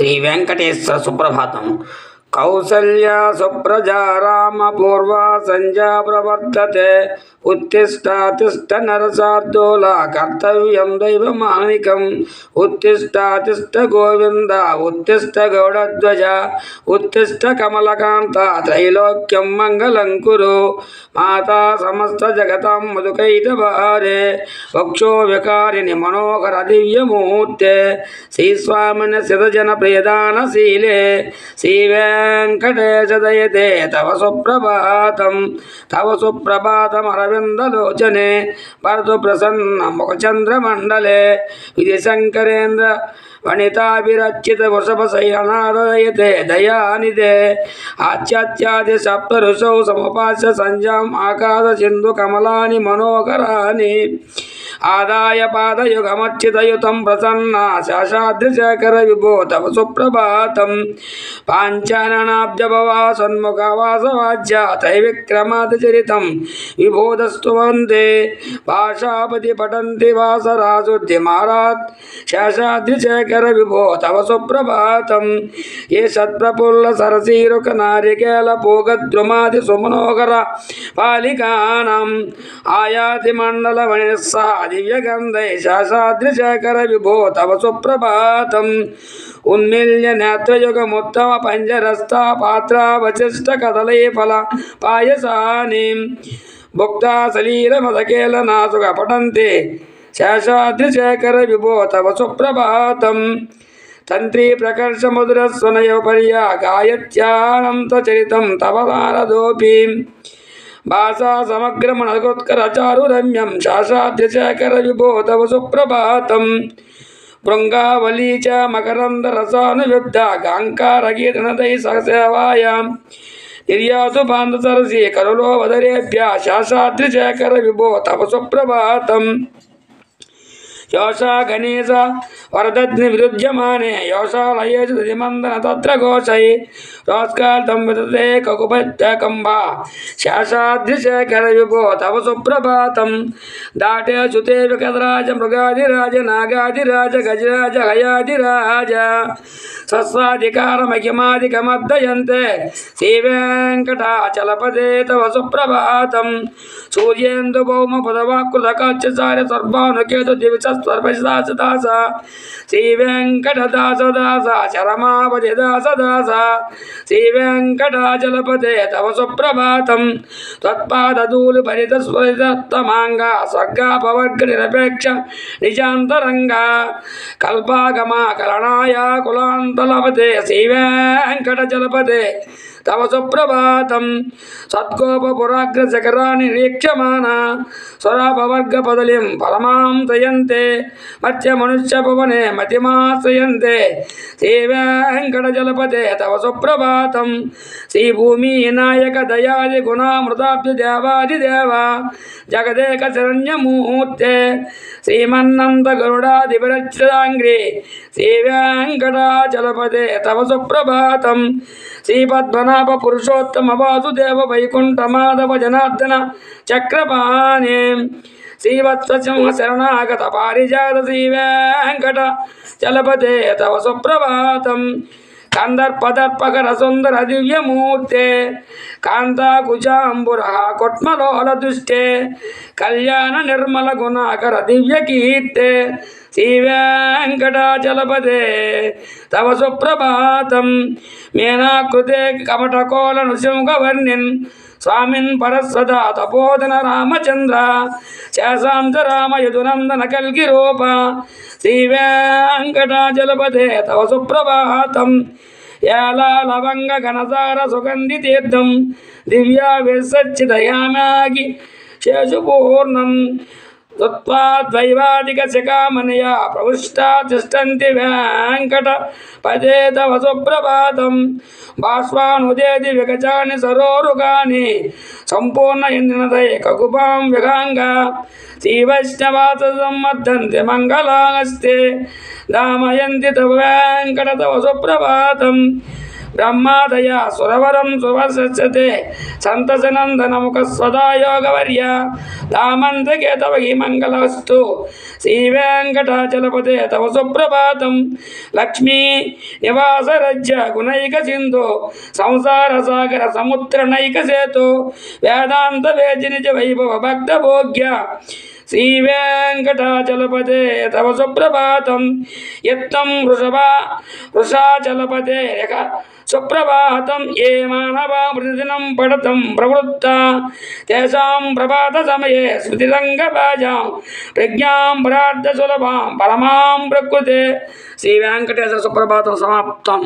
శ్రీ వెంకటేశ్వర సుప్రభాతం. కౌసల్యా సుప్రజా రామ పూర్వా సంధ్యా ప్రవర్తతే. ఉత్తిష్ట తిష్ట నరసార్దూల కర్తవ్యం దైవమానికం ఉత్తిష్టాతిష్ట గోవింద ఉత్తిష్ట గౌడధ్వజ ఉత్తిష్ట కమలకాంత త్రైలోక్యం మంగళం కురు మాతా సమస్త జగతాం మధుకైటవారే వక్షో వికారిణి మనోహర దివ్యమూర్తే. శ్రీస్వామిని సిదజన ప్రియదానశీలే శ్రీవే వెంకటేశదయతే తవ సుప్రభాతం తవ సుప్రభాతం అరవిందలోచనే భరతు ప్రసన్న ముఖచంద్రమండలే ఇది శంకరేంద్ర వనితాభిరచిత వృషభ శయనాదయతే దయానిదే ఆచ్యాత్యాది సప్త ఋషౌ సముపాస్య సంజాం ఆకాశ సింధు కమలాని మనోహరాని ఆదాయ పాదయుగమర్చితయుతం ప్రసన్న శేషాద్రిశేఖర విభో తవ సుప్రభాతం. పాంచాననాబ్జభవా సన్ముఖవాసవాజ్య తైవిక్రమాదిచరితం విభోదస్తు వందే. భాషాపతి పఠంతి వాసరాశుద్ధిమారాత్ శేషాద్రిశేఖర విభో తవ సుప్రభాతం. ఏ సత్ప్రఫుల్ల సరసీరుక నారికేల పూగద్రుమాది సుమనోహర పాలికానం. ఆయాతి మండల వణిస్సా దివ్యగంధై శాసాద్రిశేఖర విభో తవ సుప్రభాతం. ఉన్మిల్య నేత్రయుగముత్తమ పంజరస్థ పాత్ర వశిష్ట కదలై ఫల పాయసాని. భుక్తా సలీల మదకేల నాసుక పఠంతి. శేషాద్రిశేఖర విభో భాషా సమగ్రమణగోత్కర చారు రమ్యం శాసాద్రిశేఖర విభో తవ సుప్రభాతం భృంగావళీ చ మకరంద రసానుయుద్ధ గాంకారగీతనదై ససేవాయాం నిర్యాసు బాంధ కరులో వదరేభ్య శాసాద్రిశేఖర విభో తవ సుప్రభాతం योषा घनेश वरदत्न विरुज्यमाने योषालयेषु तत्र घोषये रोत्काल्तं विदते ककुपत्यकम्बा शेषाद्रिशेखर विभो तव सुप्रभातं। दाटे सुते मृगाधिराज नागाधिराज गजराज हयाधिराज సస్వాధికార మహిమాదికమద్దయంతే శ్రీ వెంకటాచలపదే తవ సుప్రభాతం. సూర్యేందు భౌమ పదవాకృతకాచ్యసార సర్వానుకేతు దివిచ సర్వదాస దాస శ్రీ వెంకటదాస దాస శరమావతి దాస దాస శ్రీ వెంకటాచలపదే తవ సుప్రభాతం. తత్పాదూలు పరిత స్వరితమాంగ స్వర్గాపవర్గ నిరపేక్ష నిజాంతరంగ. కల్పాగమ కలనాయ కులాంతలపతే శ్రీ వెంకట జలపదే తవ సుప్రభాతం. సద్గోపపురాగ్ర శకరాన్ని నిరీక్షమాణ స్వరాపవర్గ పదలిం పరమాం తయంతే మత్య మనుష్య పవనే మతిమాశ్రయంతే. శ్రీ వెంకట జలపతే తవ సుప్రభాతం. శ్రీ భూమి నాయక దయాది గుణామృతాబ్ది దేవాది దేవ. జగదేక శరణ్యమూర్తే. శ్రీమన్నంత గరుడాధిపరచితాంగ్రి శ్రీ వెంకటాచలపదే తవ సుప్రభాతం శ్రీపద్మనాభ పురుషోత్తమ వాసుదేవ వైకుంఠ మాధవ జనార్దన చక్రపాణి. శ్రీవత్ససింహ శరణాగత పారిజాత శ్రీ వెంకట చలపతే తవ సుప్రభాతం. కందర్పదర్పకర రసుందర దివ్యమూర్తే కాంతాకుజాంబుర కొట్మలోల దుష్టే కళ్యాణ నిర్మల గుణాకర దివ్య కీర్తే శ్రీ వెంకటాచలపదే తవ సుప్రభాతం. మేనాకృతే కపటకోల నృసింహవర్ణిన్ స్వామిన్ పరస్వదా తపోదన రామచంద్ర శేషాంత రామ యదునందన కల్కి రూప శ్రీ వెంకటాచలపదే తవ సుప్రభాతం. ఏలాలవంగ ఘనసార సుగంధి తీర్థం దివ్యా విసచ్చిదయామాగి శేషుపూర్ణం. దుత్వాద్వైవాదిక శిఖామణియా ప్రవిష్టా తిష్టంతి వెంకట పదే తవ సుప్రభాతం. బాష్పానుదేది విగజాని సరోరుగాని సంపూర్ణ ఇంద్రనదై కకుపాం విగాంగ శ్రీవైష్ణవాత సంవర్ధంతి మంగళాస్తే దామయంతి తవ వెంకట తవ సుప్రభాతం. బ్రహ్మాదయ సురవరం సువసతే సంతసనందనముఖ స్వదాయోగవర్య రామంతకే తవ హి మంగళస్తు శ్రీ వెంకటాచలపతే తవ సుప్రభాతం లక్ష్మీ నివాస రజ్య గుణైక సింధు సంసార సాగర సముద్ర నైక సేతు వేదాంత వేజ నిజ వైభవ భక్త భోగ్య శ్రీ వెంకటాచలపతే తవ సుప్రభాతం యత్నం వృషభా వృషాచలపతే యక సుప్రభాతం ఏ మానవా ప్రతిదినం పడతం ప్రవృత్త తేషాం ప్రభాత సమయే స్మృతిరంగభాజాం ప్రజ్ఞాం పరార్థ సులభాం పరమాం ప్రకృతే శ్రీ వెంకటేశ్వర సుప్రభాతం సమాప్తం